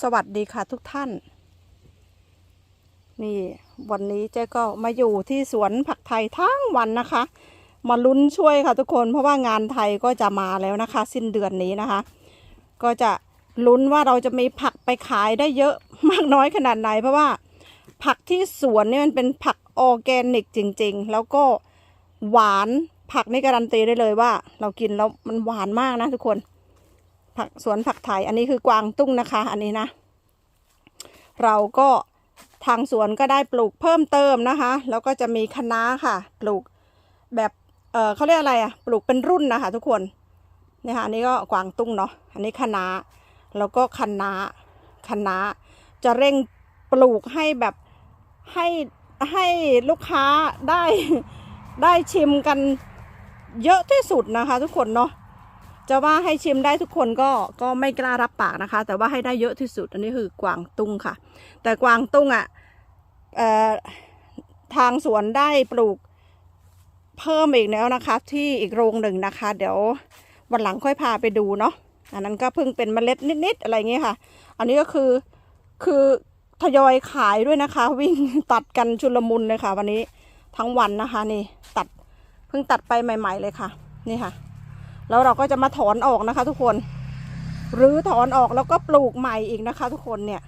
สวัสดีค่ะทุกท่าน นี่วันนี้เจ๊ก็มาอยู่ที่สวนผักไทยทั้งวันนะคะ มาลุ้นช่วยค่ะทุกคน เพราะว่างานไทยก็จะมาแล้วนะคะ สิ้นเดือนนี้นะคะ ก็จะลุ้นว่าเราจะมีผักไปขายได้เยอะมากน้อยขนาดไหน เพราะว่าผักที่สวนนี่มันเป็นผักออร์แกนิกจริง ๆ แล้วก็หวานผักนี่การันตีได้เลยว่า เรากินแล้วมันหวานมากนะทุกคน ผักสวนผักไทยอันนี้คือกวางตุ้งนะคะ อันนี้นะ เราก็ทางสวนก็ได้ปลูกเพิ่มเติมนะคะ แล้วก็จะมีคะน้าค่ะ ปลูกแบบเออเขาเรียกอะไรอะปลูกเป็นรุ่นนะคะ ทุกคนนี่ค่ะอันนี้ก็กวางตุ้งเนาะอันนี้คะน้าแล้วก็คะน้าคะน้าจะเร่งปลูกให้แบบให้ให้ลูกค้าได้ได้ชิมกันเยอะที่สุดนะคะ ทุกคนเนาะ จะว่าให้ชิมได้ทุกคนก็ก็ไม่กล้ารับปากนะคะ แต่ว่าให้ได้เยอะที่สุดอันนี้คือกวางตุ้งค่ะ แต่กวางตุ้งอะเอ่อทางสวนได้ปลูกเพิ่มอีกแล้วนะคะ ที่อีกโรงหนึ่งนะคะ เดี๋ยววันหลังค่อยพาไปดูเนาะอันนั้นก็เพิ่งเป็นเมล็ดนิดๆอะไรเงี้ยค่ะ อันนี้ก็คือคือทยอยขายด้วยนะคะ วิ่งตัดกันชุลมุนเลยค่ะ วันนี้ทั้งวันนะคะนี่ตัดเพิ่งตัดไปใหม่ ๆเลยค่ะ นี่ค่ะ แล้วเราก็จะมาถอนออกนะคะ ทุกคนหรือถอนออกแล้วก็ปลูกใหม่อีกนะคะ ทุกคนเนี่ย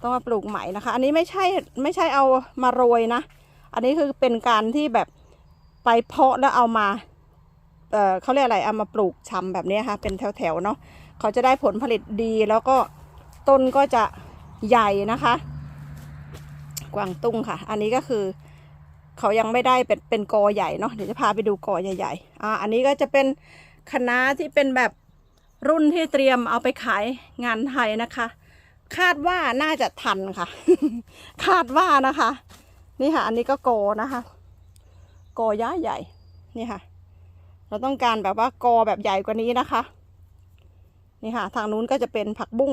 ต้องมาปลูกใหม่นะคะ อันนี้ไม่ใช่ไม่ใช่เอามาโรยนะ อันนี้คือเป็นการที่แบบไปเพาะแล้วเอามาเอ่อเขาเรียกอะไรเอามาปลูกชำแบบนี้ค่ะ เป็นแถวๆเนาะเขาจะได้ผลผลิตดีแล้วก็ต้นก็จะใหญ่นะคะ กวางตุ้งค่ะ อันนี้ก็คือ เขายังไม่ได้เป็นเป็นกอใหญ่เนาะเดี๋ยวจะพาไปดูกอใหญ่ๆอ่าอันนี้ก็จะเป็นคณะที่เป็นแบบรุ่นที่เตรียมเอาไปขายงานไทยนะคะ คาดว่าน่าจะทันค่ะ คาดว่านะคะ นี่ค่ะ อันนี้ก็โกนะคะกอย้าใหญ่นี่ค่ะ เราต้องการแบบว่ากอแบบใหญ่กว่านี้นะคะ นี่ค่ะ ทางนู้นก็จะเป็นผักบุ้ง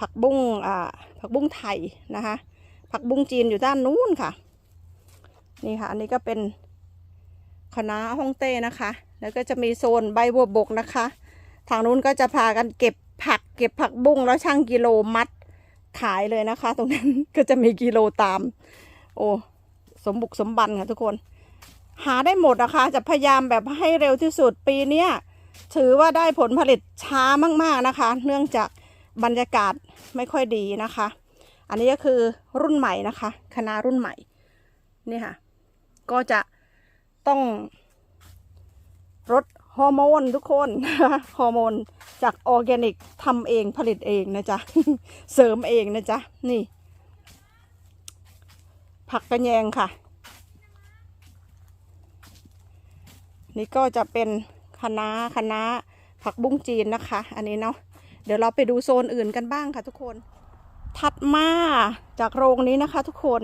ผักบุ้งอ่าผักบุ้งไทยนะคะ ผักบุ้งจีนอยู่ด้านนู้นค่ะ นี่ค่ะ อันนี้ก็เป็นคณะฮ่องเต้นะคะ แล้วก็จะมีโซนใบบัวบกนะคะ ทางนู้นก็จะพากันเก็บผัก เก็บผักบุ้งแล้วช่างกิโลมัดขายเลยนะคะ ตรงนั้นก็จะมีกิโลตาม โอ้สมบุกสมบันค่ะทุกคน หาได้หมดนะคะ จะพยายามแบบให้เร็วที่สุดปีเนี้ยถือว่าได้ผลผลิตช้ามากๆนะคะ เนื่องจากบรรยากาศไม่ค่อยดีนะคะ อันนี้ก็คือรุ่นใหม่นะคะ คณะรุ่นใหม่นี่ค่ะ ก็จะต้องลดฮอร์โมนทุกคนฮอร์โมนจากออร์แกนิกทำเองผลิตเองนะจ๊ะ เสริมเองนะจ๊ะ นี่ ผักกระแยงค่ะ นี่ก็จะเป็นคะน้าคะน้าผักบุ้งจีนนะคะ อันนี้เนาะเดี๋ยวเราไปดูโซนอื่นกันบ้างค่ะทุกคน ถัดมาจากโรงนี้นะคะทุกคน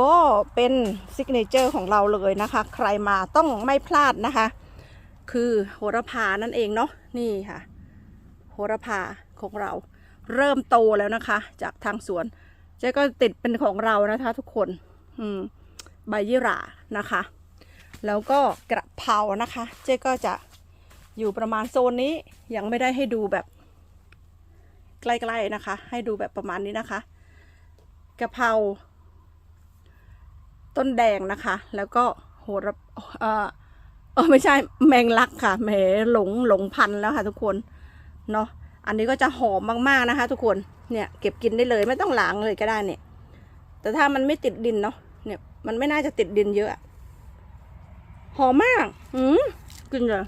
ก็เป็นซิกเนเจอร์ของเราเลยนะคะ ใครมาต้องไม่พลาดนะคะ คือโหระพานั่นเองเนาะนี่ค่ะ โหระพาของเราเริ่มโตแล้วนะคะ จากทางสวนเจ๊ก็ติดเป็นของเรานะคะทุกคน อืมใบยี่หร่านะคะ แล้วก็กระเพรานะคะ เจ๊ก็จะอยู่ประมาณโซนนี้ยังไม่ได้ให้ดูแบบ ใกล้ๆนะคะ ให้ดูแบบประมาณนี้นะคะ กระเพรา ต้นแดงนะคะ แล้วก็โหระเออเออไม่ใช่แมงลักค่ะแหมหลงหลงพันแล้วค่ะทุกคนเนาะอันนี้ก็จะหอมมากๆนะคะ ทุกคนเนี่ยเก็บกินได้เลยไม่ต้องล้างเลยก็ได้เนี่ย แต่ถ้ามันไม่ติดดินเนาะเนี่ยมันไม่น่าจะติดดินเยอะอะหอมมากอืมกินเลย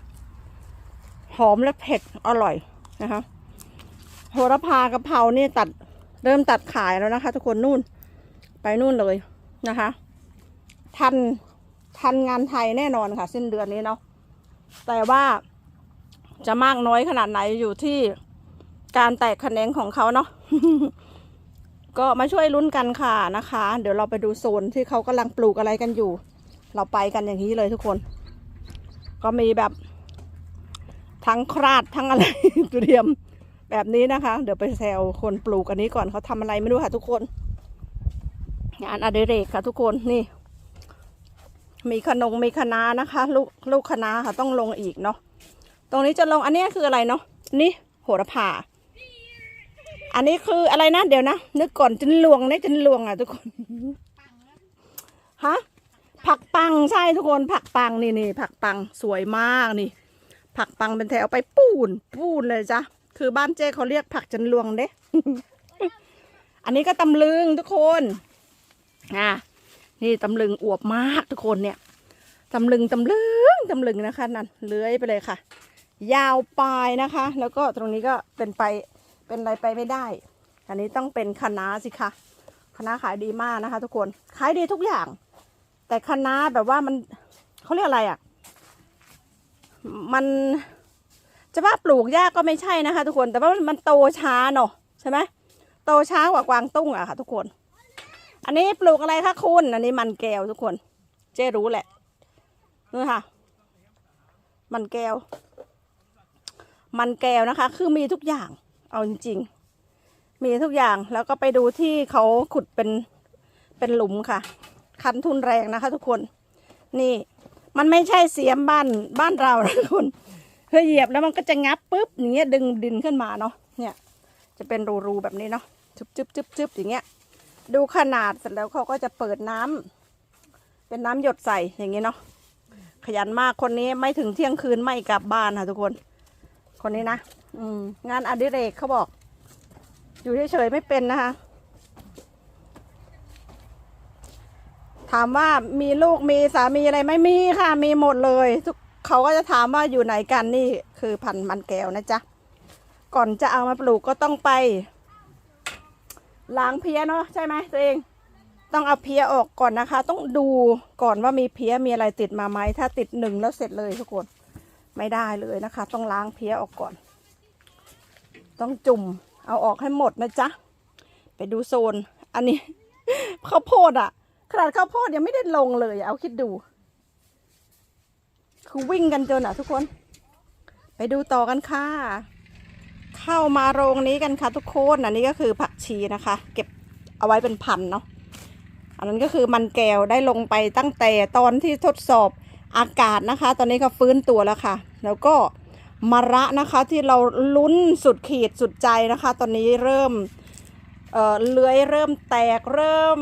หอมและเผ็ดอร่อยนะคะโหระพากะเพรานี่ตัดเริ่มตัดขายแล้วนะคะ ทุกคนนู่น ไปนู่นเลยนะคะ ทันทันงานไทยแน่นอนค่ะ สิ้นเดือนนี้เนาะแต่ว่าจะมากน้อยขนาดไหนอยู่ที่การแตกแขนงของเขาเนาะก็มาช่วยลุ้นกันค่ะนะคะ เดี๋ยวเราไปดูโซนที่เขากำลังปลูกอะไรกันอยู่ เราไปกันอย่างนี้เลยทุกคน ก็มีแบบ ทั้งคราดทั้งอะไรเตรียมแบบนี้นะคะ เดี๋ยวไปแซวคนปลูกอันนี้ก่อนเขาทำอะไรไม่รู้ค่ะทุกคน งานอดิเรกค่ะทุกคนนี่ มีขนงมีคะน้านะคะ ลูกลูกคะน้าค่ะต้องลงอีกเนาะตรงนี้จะลงอันนี้คืออะไรเนาะนี่โหระพาอันนี้คืออะไรนะเดี๋ยวนะนึกก่อนจันลวงเนี่ยจันลวงอะทุกคนฮะผักปังใช่ทุกคนผักปังนี่นี่ผักปังสวยมากนี่ ผักปังเป็นแถวไปปูนปูนเลยจ้ะคือบ้านเจ๊เขาเรียกผักจันลวงเด้อันนี้ก็ตำลึงทุกคนอะ นี่ตำลึงอวบมากทุกคนเนี่ยตำลึงตำลึงตำลึงนะคะ นั่นเลื้อยไปเลยค่ะ ยาวปลายนะคะ แล้วก็ตรงนี้ก็เป็นไปเป็นอะไรไปไม่ได้ อันนี้ต้องเป็นคณะสิคะคณะขายดีมากนะคะ ทุกคนขายดีทุกอย่าง แต่คณะแบบว่ามันเขาเรียกอะไรอะ่ะ มันจะว่าปลูกยากก็ไม่ใช่นะคะ ทุกคนแต่ว่ามันโตช้าเนาะใช่ไหมโตช้ากว่ากวางตุ้งอะค่ะ ทุกคน อันนี้ปลูกอะไรคะคุณอันนี้มันแก้วทุกคน เจ๊รู้แหละนี่ค่ะ มันแก้ว มันแก้วนะคะ คือมีทุกอย่าง เอาจริงๆ มีทุกอย่างแล้วก็ไปดูที่เขาขุดเป็นเป็นหลุมค่ะ คันทุนแรงนะคะ ทุกคน นี่ มันไม่ใช่เสียมบ้านบ้านเรานะทุกคนเพื่อเหยียบแล้วมันก็จะงับปุ๊บอย่างเงี้ยดึงดินขึ้นมาเนาะเนี่ย จะเป็นรูๆแบบนี้เนาะจุบจุบจุบจุบอย่างเงี้ย ดูขนาดเสร็จแล้วเขาก็จะเปิดน้ำเป็นน้ำหยดใส่อย่างเงี้เนาะขยันมากคนนี้ไม่ถึงเที่ยงคืนไม่กลับบ้านค่ะทุกคน คนนี้นะอืมงานอดิเรกเขาบอก อยู่เฉยๆไม่เป็นนะคะ ถามว่ามีลูกมีสามีอะไรไม่มีค่ะมีหมดเลยทุกเขาก็จะถามว่าอยู่ไหนกันนี่คือพันธุ์มันแก้วนะจ๊ะก่อนจะเอามาปลูกก็ต้องไป ล้างเพี้ยเนาะใช่ไหมตัวเอง ต้องเอาเพี้ยออกก่อนนะคะ ต้องดูก่อนว่ามีเพี้ยมีอะไรติดมาไหมถ้าติดหนึ่งแล้วเสร็จเลยทุกคนไม่ได้เลยนะคะ ต้องล้างเพี้ยออกก่อน ต้องจุ่มเอาออกให้หมดนะจ๊ะไปดูโซน อันนี้ข้าวโพดอะขนาดข้าวโพดยังไม่ได้ลงเลยเอาคิดดู คือวิ่งกันจนอะทุกคน ไปดูต่อกันค่ะ เข้ามาโรงนี้กันค่ะทุกคนอันนี้ก็คือผัก ชีนะคะ เก็บเอาไว้เป็นพันเนาะอันนั้นก็คือมันแก้วได้ลงไปตั้งแต่ตอนที่ทดสอบอากาศนะคะ ตอนนี้ก็ฟื้นตัวแล้วค่ะ แล้วก็มะระนะคะที่เราลุ้นสุดขีดสุดใจนะคะ ตอนนี้เริ่มเอ่อเลื้อยเริ่มแตกเริ่ม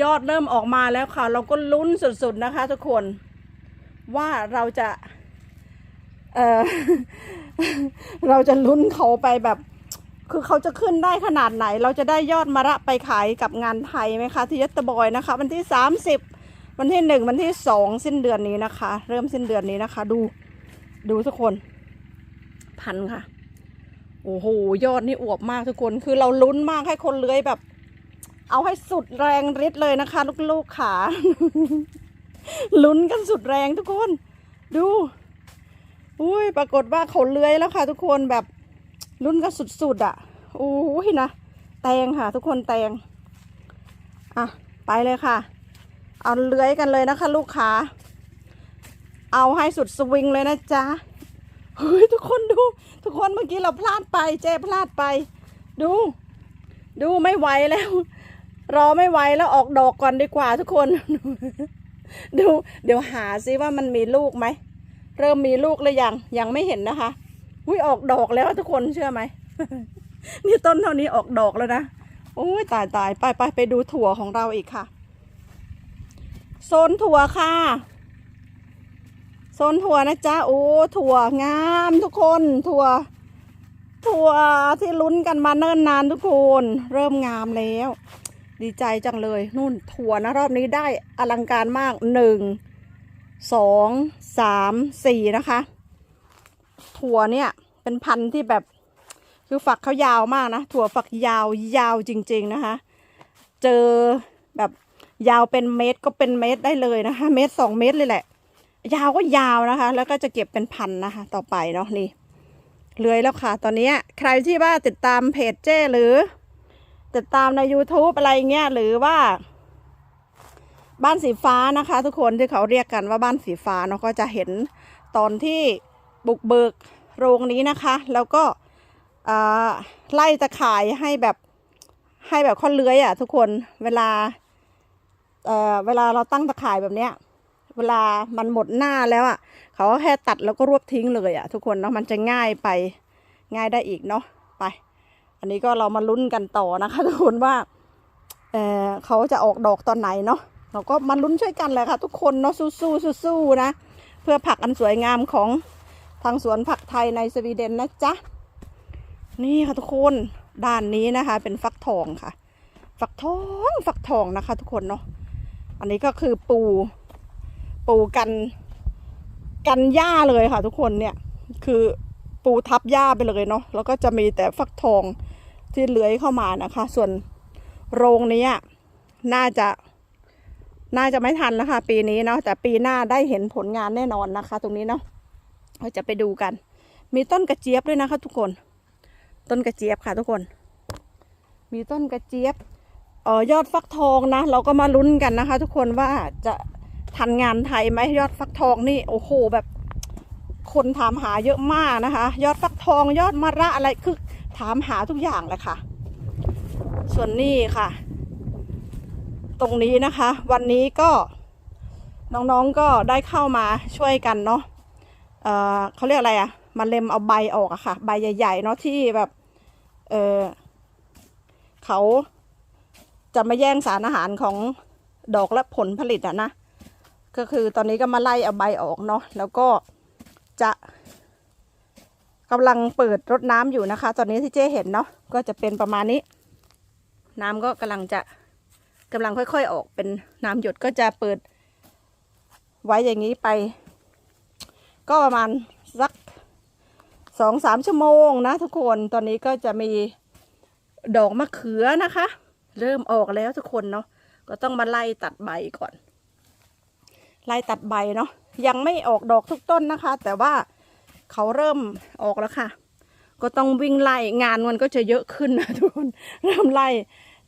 ยอดเริ่มออกมาแล้วค่ะ เราก็ลุ้นสุดๆนะคะทุกคนว่าเราจะ เออเราจะลุ้นเขาไปแบบ คือเขาจะขึ้นได้ขนาดไหน เราจะได้ยอดมะระไปขายกับงานไทยไหมคะที่ยัตเตอร์บอยนะคะ วันที่ 30 วันที่หนึ่งวันที่สองสิ้นเดือนนี้นะคะ เริ่มสิ้นเดือนนี้นะคะ ดูดูทุกคน พันค่ะ โอ้โห ยอดนี่อวบมากทุกคนคือเราลุ้นมากให้คนเลื้อยแบบ เอาให้สุดแรงฤทธิ์เลยนะคะ ลูกๆขาลุ้นกันสุดแรงทุกคน ดู อุ้ยปรากฏว่าเขาเลื้อยแล้วค่ะ ทุกคนแบบ รุ่นก็สุดๆอะโอ้ยนะ แตงค่ะ ทุกคนแตง อะ ไปเลยค่ะ เอาเลื้อยกันเลยนะคะ ลูกค้า เอาให้สุดสวิงเลยนะจ๊ะ เฮ้ย ทุกคนดู ทุกคนเมื่อกี้เราพลาดไปเจ๊พลาดไป ดู ดูไม่ไหวแล้ว รอไม่ไหวแล้วออกดอกก่อนดีกว่าทุกคน ดู เดี๋ยวหาซิว่ามันมีลูกไหม เริ่มมีลูกหรือยัง ยังไม่เห็นนะคะ อุ้ยออกดอกแล้วทุกคนเชื่อไหม นี่ต้นเท่านี้ออกดอกแล้วนะโอ้ยตายตายไปไปไปดูถั่วของเราอีกค่ะ โซนถั่วค่ะ โซนถั่วนะจ๊ะโอ้ถั่วงามทุกคนถั่ว ถั่วที่ลุ้นกันมาเนิ่นนานทุกคน เริ่มงามแล้ว ดีใจจังเลยนู่นถั่วนะรอบนี้ได้อลังการมากหนึ่งสองสามสี่นะคะ ถั่วเนี่ย เป็นพันธุ์ที่แบบคือฝักเขายาวมากนะ ถั่วฝักยาวยาวจริง ๆนะคะ เจอแบบยาวเป็นเมตรก็เป็นเมตรได้เลยนะคะ เมตรสองเมตรเลยแหละ ยาวก็ยาวนะคะ แล้วก็จะเก็บเป็นพันนะคะ ต่อไปเนาะนี่เลื้อยแล้วค่ะ ตอนนี้ใครที่ว่าติดตามเพจเจ้หรือ ติดตามใน YouTube อะไรเงี้ยหรือว่า บ้านสีฟ้านะคะ ทุกคนที่เขาเรียกกันว่าบ้านสีฟ้าเนาะก็จะเห็นตอนที่ บุกเบิกโรงนี้นะคะ แล้วก็ไล่ตะข่ายให้แบบให้แบบข้อเลื้อยอะ่ะทุกคนเวลาเเวลาเราตั้งตะข่ายแบบเนี้ย เวลามันหมดหน้าแล้วอะ่ะเขาก็แค่ตัดแล้วก็รวบทิ้งเลยอะ่ะทุกคนเนาะมันจะง่ายไปง่ายได้อีกเนาะไป อันนี้ก็เรามาลุ้นกันต่อนะคะทุกคนว่าเเขาจะออกดอกตอนไหนเนาะเราก็มาลุ้นช่วยกันแหละค่ะ ทุกคนเนาะสู้ๆสู้ๆนะ เพื่อผักอันสวยงามของ ทางสวนผักไทยในสวีเดนนะจ๊ะ นี่ค่ะทุกคนด้านนี้นะคะ เป็นฟักทองค่ะ ฟักทองฟักทองนะคะ ทุกคนเนาะอันนี้ก็คือปู ปูกันกันหญ้าเลยค่ะ ทุกคนเนี่ยคือปูทับหญ้าไปเลยเนาะแล้วก็จะมีแต่ฟักทองที่เลื้อยเข้ามานะคะ ส่วนโรงนี้น่าจะ น่าจะไม่ทันแล้วค่ะ ปีนี้เนาะแต่ปีหน้าได้เห็นผลงานแน่นอนนะคะ ตรงนี้เนาะ เราจะไปดูกัน มีต้นกระเจี๊ยบด้วยนะคะ ทุกคน ต้นกระเจี๊ยบค่ะ ทุกคน มีต้นกระเจี๊ยบออยอดฟักทองนะ เราก็มาลุ้นกันนะคะ ทุกคนว่าจะทันงานไทยไหมยอดฟักทองนี่โอ้โหแบบ คนถามหาเยอะมากนะคะ ยอดฟักทองยอดมะระอะไรคือถามหาทุกอย่างเลยค่ะ ส่วนนี้ค่ะ ตรงนี้นะคะ วันนี้ก็น้องๆก็ได้เข้ามาช่วยกันเนาะ เอ่อเขาเรียกอะไรอะมาเล็มเอาใบออกอะค่ะ ใบใหญ่ ๆ เนาะที่แบบเออเขาจะมาแย่งสารอาหารของดอกและผลผลิตอะนะก็คือตอนนี้ก็มาไล่เอาใบออกเนาะแล้วก็จะกำลังเปิดรดน้ำอยู่นะคะ ตอนนี้ที่เจ๊เห็นเนาะก็จะเป็นประมาณนี้ น้ำก็กำลังจะกำลังค่อยๆออกเป็นน้ำหยดก็จะเปิดไว้อย่างนี้ไป ก็ประมาณสักสองสามชั่วโมงนะทุกคนตอนนี้ก็จะมีดอกมะเขือนะคะ เริ่มออกแล้วทุกคนเนาะก็ต้องมาไล่ตัดใบก่อน ไล่ตัดใบเนาะยังไม่ออกดอกทุกต้นนะคะ แต่ว่าเขาเริ่มออกแล้วค่ะ ก็ต้องวิ่งไล่งานมันก็จะเยอะขึ้นนะทุกคนเริ่มไล่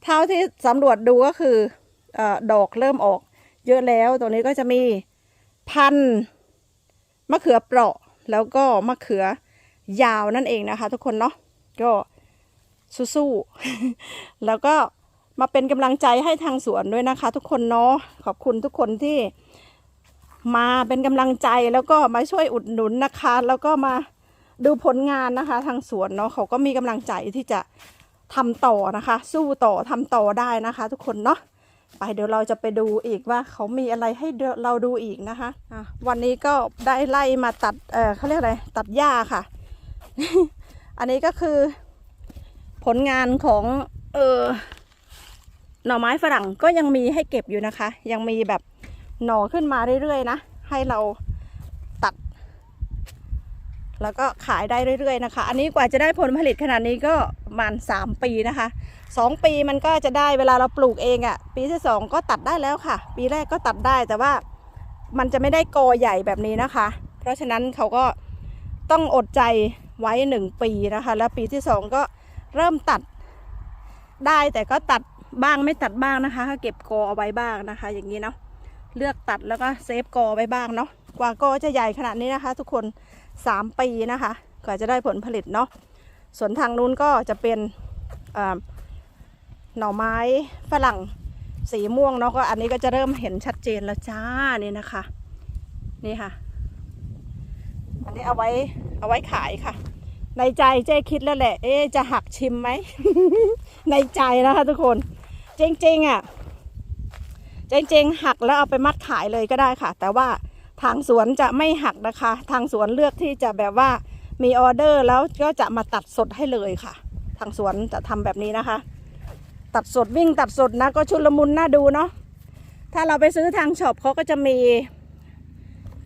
เท่าที่สำรวจดูก็คืออดอกเริ่มออกเยอะแล้วตัวนี้ก็จะมีพันธุ์ มะเขือเปราะแล้วก็มะเขือยาวนั่นเองนะคะ ทุกคนเนาะก็สู้ๆแล้วก็มาเป็นกำลังใจให้ทางสวนด้วยนะคะ ทุกคนเนาะขอบคุณทุกคนที่มาเป็นกำลังใจแล้วก็มาช่วยอุดหนุนนะคะ แล้วก็มาดูผลงานนะคะ ทางสวนเนาะเขาก็มีกำลังใจที่จะทำต่อนะคะ สู้ต่อทำต่อได้นะคะ ทุกคนเนาะ ไปเดี๋ยวเราจะไปดูอีกว่าเขามีอะไรให้เราดูอีกนะคะะวันนี้ก็ได้ไล่มาตัดเออเขาเรียกอะไรตัดหญ้าค่ะ อันนี้ก็คือ ผลงานของเออหน่อไม้ฝรั่งก็ยังมีให้เก็บอยู่นะคะ ยังมีแบบหน่อขึ้นมาเรื่อยๆนะ ให้เราตัด แล้วก็ขายได้เรื่อยๆนะคะ อันนี้กว่าจะได้ผลผลิตขนาดนี้ก็ประมาณสามปีนะคะ สองปีมันก็จะได้เวลาเราปลูกเองอะ่ะ ปีที่สองก็ตัดได้แล้วค่ะ ปีแรกก็ตัดได้แต่ว่ามันจะไม่ได้กอใหญ่แบบนี้นะคะ เพราะฉะนั้นเขาก็ต้องอดใจไว้หนึ่งปีนะคะ แล้วปีที่สองก็เริ่มตัดได้แต่ก็ตัดบ้างไม่ตัดบ้างนะคะก็เก็บกอเอาไว้บ้างนะคะ อย่างนี้เนาะเลือกตัดแล้วก็เซฟกอไว้บ้างเนาะกว่ากอจะใหญ่ขนาดนี้นะคะ ทุกคน 3 ปีนะคะกว่าจะได้ผลผลิตเนาะส่วนทางนู้นก็จะเป็นอ่า หน่อไม้ฝรั่งสีม่วงเนาะก็อันนี้ก็จะเริ่มเห็นชัดเจนแล้วจ้านี่นะคะ นี่ค่ะ อันนี้เอาไว้เอาไว้ขายค่ะ ในใจเจ๊คิดแล้วแหละ เอ๊จะหักชิมไหม ในใจนะคะทุกคน จริงๆอะจริงๆหักแล้วเอาไปมัดขายเลยก็ได้ค่ะ แต่ว่าทางสวนจะไม่หักนะคะ ทางสวนเลือกที่จะแบบว่ามีออเดอร์แล้วก็จะมาตัดสดให้เลยค่ะ ทางสวนจะทำแบบนี้นะคะ ตัดสดวิ่งตัดสดนะก็ชุลมุนน่าดูเนาะถ้าเราไปซื้อทางช็อปเขาก็จะมี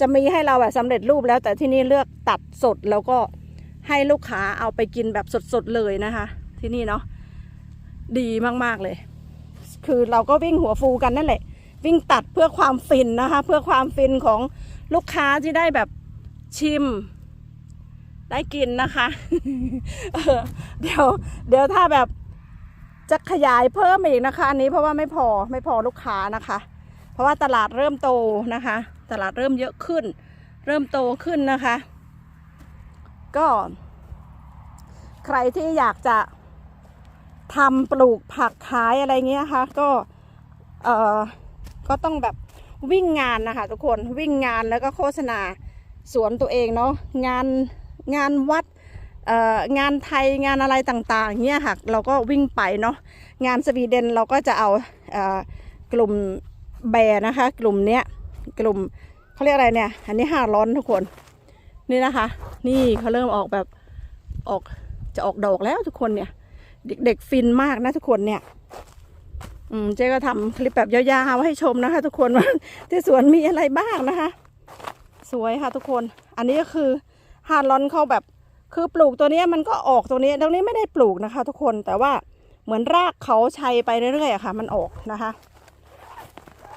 จะมีให้เราแบบสำเร็จรูปแล้ว แต่ที่นี่เลือกตัดสดแล้วก็ให้ลูกค้าเอาไปกินแบบสดๆเลยนะคะ ที่นี่เนาะดีมากๆเลย คือเราก็วิ่งหัวฟูกันนั่นแหละ วิ่งตัดเพื่อความฟินนะคะ เพื่อความฟินของลูกค้าที่ได้แบบชิม ได้กินนะคะเออเดี๋ยว เดี๋ยวถ้าแบบ จะขยายเพิ่มอีกนะคะอันนี้เพราะว่าไม่พอไม่พอลูกค้านะคะ เพราะว่าตลาดเริ่มโตนะคะ ตลาดเริ่มเยอะขึ้น เริ่มโตขึ้นนะคะ ก็ ใครที่อยากจะทำปลูกผักขายอะไรเงี้ยค่ะก็เอ่อก็ต้องแบบวิ่งงานนะคะทุกคนวิ่งงานแล้วก็โฆษณาสวนตัวเองเนาะงานงานวัด งานไทยงานอะไรต่างๆเนี่ยค่ะเราก็วิ่งไปเนาะงานสวีเดนเราก็จะเอาเอ่อกลุ่มแบร์นะคะ กลุ่มเนี้ยกลุ่มเขาเรียกอะไรเนี่ย อันนี้ห้าร้อนทุกคนนี่นะคะ นี่เขาเริ่มออกแบบออกจะออกดอกแล้วทุกคนเนี่ย เด็กๆฟินมากนะทุกคนเนี่ยอืมเจ๊ก็ทำคลิปแบบยาวๆให้ชมนะคะ ทุกคนว่าที่สวนมีอะไรบ้างนะคะ สวยค่ะทุกคน อันนี้ก็คือฮาร์ลอนเขาแบบ คือปลูกตัวนี้มันก็ออกตัวนี้ตรงนี้ไม่ได้ปลูกนะคะ ทุกคนแต่ว่าเหมือนรากเขาชัยไปเรื่อยๆอะค่ะ มันออกนะคะ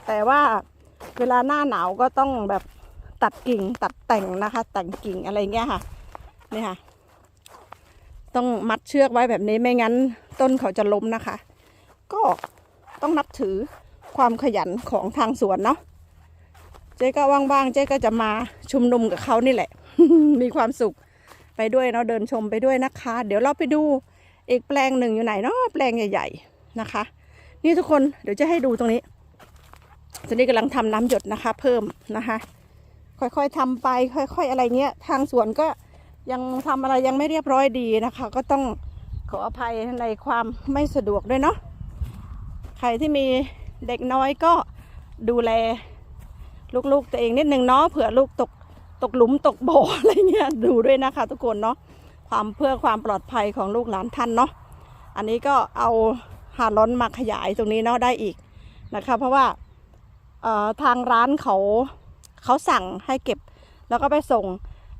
แต่ว่าเวลาหน้าหนาวก็ต้องแบบตัดกิ่งตัดแต่งนะคะ แต่งกิ่งอะไรเงี้ยค่ะนี่ค่ะ ต้องมัดเชือกไว้แบบนี้ไม่งั้น ต้นเขาจะล้มนะคะ ก็ต้องนับถือความขยันของทางสวนเนาะเจ๊ก็ว่างๆเจ๊ก็จะมาชุมนุมกับเขานี่แหละ มีความสุข ไปด้วยเนาะเดินชมไปด้วยนะคะ เดี๋ยวเราไปดูอีกแปลงหนึ่งอยู่ไหนเนาะแปลงใหญ่ๆนะคะ นี่ทุกคนเดี๋ยวจะให้ดูตรงนี้ตอนนี้กำลังทำน้ำหยดนะคะ เพิ่มนะคะ ค่อยๆทำไป ค่อย ๆ อะไรเงี้ย ทางสวนก็ยังทำอะไรยังไม่เรียบร้อยดีนะคะ ก็ต้องขออภัยในความไม่สะดวกด้วยเนาะใครที่มีเด็กน้อยก็ดูแลลูกๆตัวเองนิดนึงเนาะเผื่อลูกตก ตกหลุมตกบ่ออะไรเงี้ยดูด้วยนะคะ ทุกคนเนาะความเพื่อความปลอดภัยของลูกหลานท่านเนาะอันนี้ก็เอาหาล้อนมาขยายตรงนี้เนาะได้อีกนะคะ เพราะว่าทางร้านเขาเขาสั่งให้เก็บแล้วก็ไปส่ง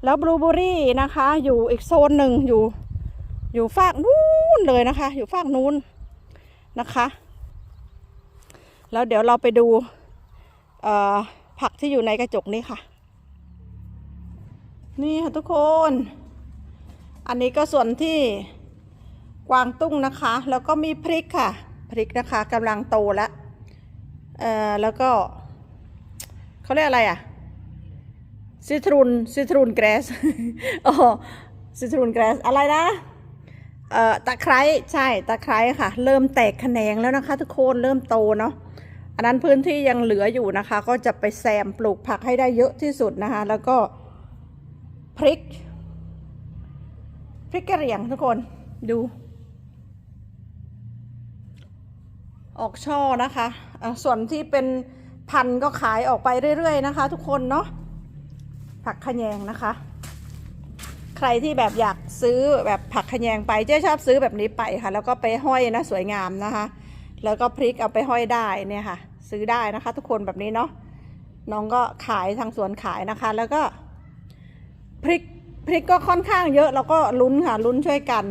แล้วบลูเบอรี่นะคะ อยู่อีกโซนหนึ่งอยู่ อยู่ฝากนู้นเลยนะคะ อยู่ฝากนู้นนะคะ แล้วเดี๋ยวเราไปดูผักที่อยู่ในกระจกนี่ค่ะ นี่ค่ะทุกคน อันนี้ก็ส่วนที่กวางตุ้งนะคะ แล้วก็มีพริกค่ะ พริกนะคะกำลังโตแล้วเอ่อแล้วก็เขาเรียกอะไรอะซิตรุนซิตรุนแกรสอ๋อซิตรุนแกรสอะไรนะเอ่อตะไคร้ใช่ตะไคร้ค่ะ เริ่มแตกแขนงแล้วนะคะ ทุกคนเริ่มโตเนาะอันนั้นพื้นที่ยังเหลืออยู่นะคะ ก็จะไปแซมปลูกผักให้ได้เยอะที่สุดนะคะ แล้วก็ พริก พริกกระเหรี่ยงทุกคนดู ออกช่อนะคะะส่วนที่เป็นพันก็ขายออกไปเรื่อยๆนะคะ ทุกคนเนาะผักขะแยงนะคะ ใครที่แบบอยากซื้อแบบผักขะแยงไปเจ๊ชอบซื้อแบบนี้ไปค่ะ แล้วก็ไปห้อยนะสวยงามนะคะ แล้วก็พริกเอาไปห้อยได้เนี่ยค่ะ ซื้อได้นะคะ ทุกคนแบบนี้เนาะน้องก็ขายทางสวนขายนะคะ แล้วก็ พริกพริกก็ค่อนข้างเยอะเราก็ลุ้นค่ะลุ้นช่วยกัน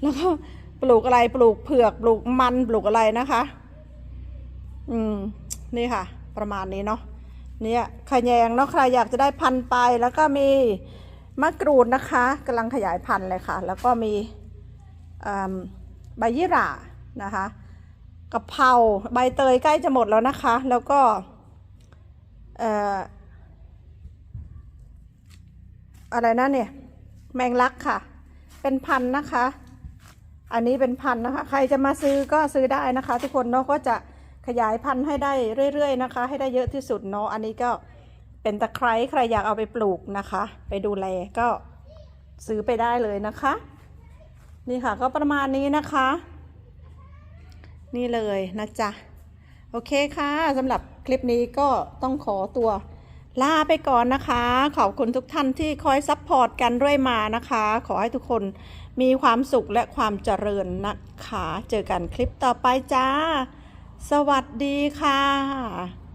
แล้วก็ปลูกอะไรปลูกเผือก ปลูกมันปลูกอะไรนะคะ อืม นี่ค่ะ ประมาณนี้เนาะเนี่ยขะแยงเนาะใครอยากจะได้พันธุ์ไป แล้วก็มีมะกรูดนะคะกำลังขยายพันธุ์เลยค่ะ แล้วก็มีใบยี่หร่านะคะกะเพราใบเตยใกล้จะหมดแล้วนะคะ แล้วก็เอะไรนะเนี่ย แมงลักค่ะ เป็นพันนะคะ อันนี้เป็นพันนะคะ ใครจะมาซื้อก็ซื้อได้นะคะ ทุกคนเนาะก็จะขยายพันธุ์ให้ได้เรื่อยๆนะคะ ให้ได้เยอะที่สุดเนาะอันนี้ก็เป็นตะไคร้ใครอยากเอาไปปลูกนะคะ ไปดูแลก็ซื้อไปได้เลยนะคะ นี่ค่ะก็ประมาณนี้นะคะ นี่เลยนะจ๊ะโอเคค่ะสำหรับคลิปนี้ก็ต้องขอตัว ลาไปก่อนนะคะ ขอบคุณทุกท่านที่คอยซัพพอร์ตกันเรื่อยมานะคะ ขอให้ทุกคนมีความสุขและความเจริญนะคะ เจอกันคลิปต่อไปจ้า สวัสดีค่ะ